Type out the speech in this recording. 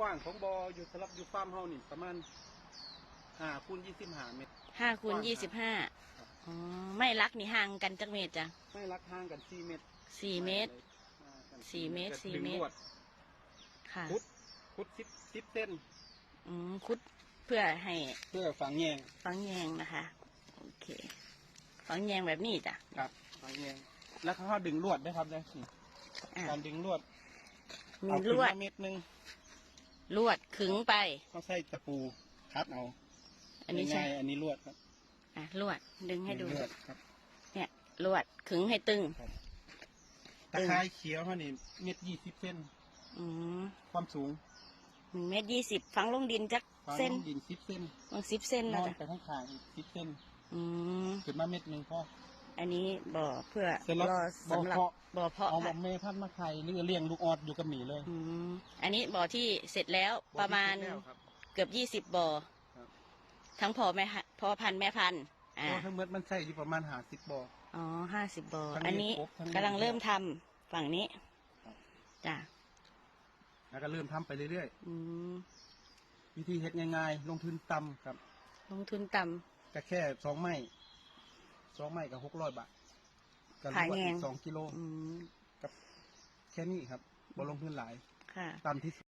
กว้างของบออยู่สำหรับอยู่ฟาร์มเฮานี่ประมาณห้าคูณยี่สิบห้าเมตร ห้าคูณยี่สิบห้าครับอ๋อไม่รักนี่ห่างกันจักเมตรจ้ะไม่รักห่างกันสี่เมตรสี่เมตรห่างกันสี่เมตรสี่เมตร ดึงลวดค่ะคุดคุดสิบสิบเส้น อืมคุดเพื่อให้เพื่อฝังแยงฝังแยงนะคะ โอเคฝังแยงแบบนี้จ้ะครับฝังแยง แล้วเขาดึงลวดได้ครับได้นี่อะการดึงลวดมีเอาลขึ้นวด มาเม็ดหนึง ลวดขึงไป เขาใส่ตะปูคัดเอาอันนี้ใช่ง่ายๆอันนี้ลวดครับอะลวดดึงให้ดู ลวดครับ เนี่ยลวดขึงให้ตึง ตะไคร้เขียวเขานี่เม็ดยี่สิบเส้นอืมความสูงหนึ่งเมตรยี่สิบฝังลงดินจักความเส้นดินสิบเส้นบางสิบเส้นนนะอนจ้ะไปข้างขางๆอีกสิบเส้นอืม ขึ้นมาเม็ดหนึ่งพอ อันนี้บ่อเพื่อเสร็จแล้วรอสำหรับบ่อเพาะ บ่อเพาะเอาบพัอนกธุ์แม่พันธุ์มาไข่หรือเลี้ยงลูกออดอยู่กับหมีเลย อืมอันนี้บ่อที่เสร็จแล้วประมาณบอกที่แล้วครับเกือบยี่สิบบ่อครับ ทั้งพ่อแม่ฮะพ่อพันธุ์แม่พันธุ์อ่าเพราะทั้งหมดมันใส่อยู่ประมาณหาสิบบ่อ อ๋อห้าสิบบ่อทั้งนี้อันนี้ครบทั้งนี้กำลังเริ่มทำฝั่งนี้ครับ จ้ะแล้วก็เริ่มทำไปเรื่อยอืมๆ วิธีเฮ็ดง่ายๆ ลงทุนต่ำครับลงทุนต่ก็แค่สองไม้ สองไม้กับหกร้อยบาทก็ขายแงง สองกิโลำอืมแค่นี้ครับบ่ลงทุนหลายค่ะ ต่ำที่สุด